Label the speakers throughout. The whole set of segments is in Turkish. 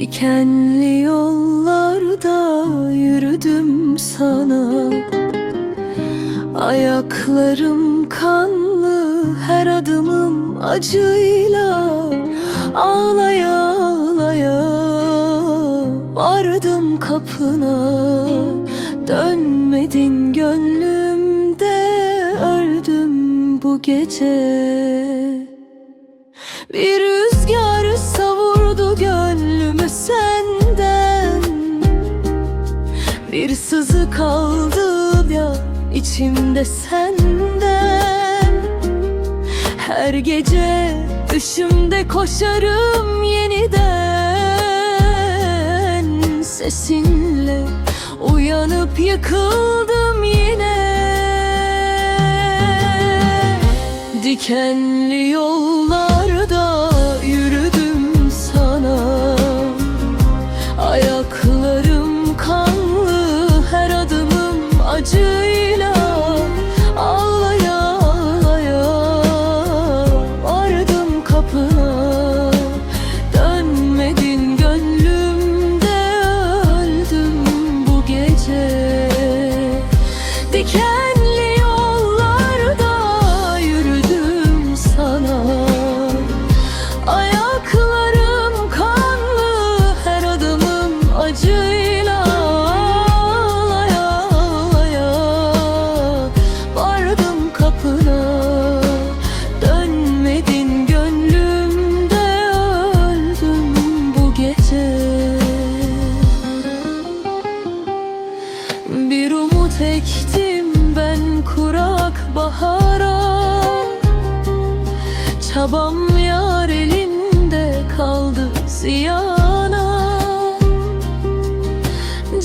Speaker 1: Dikenli yollarda yürüdüm sana. Ayaklarım kanlı her adımım acıyla. Ağlaya ağlaya vardım kapına. Dönmedin gönlümde öldüm bu gece. Bir senden. Bir sızı kaldı ya içimde senden. Her gece düşümde koşarım yeniden. Sesinle uyanıp yıkıldım yine. Dikenli Dikenli yollarda yürüdüm sana. Ayaklarım kanlı her adımım acıyla Ağlaya ağlaya. Vardım kapına Dönmedin gönlümde öldüm bu gece. Bir umut kurak bahara. Çabam yar elinde kaldı ziyana.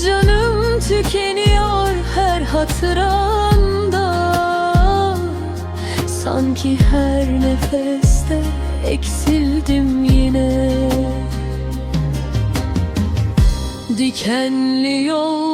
Speaker 1: Canım tükeniyor her hatıranda. Sanki her nefeste eksildim yine. Dikenli yol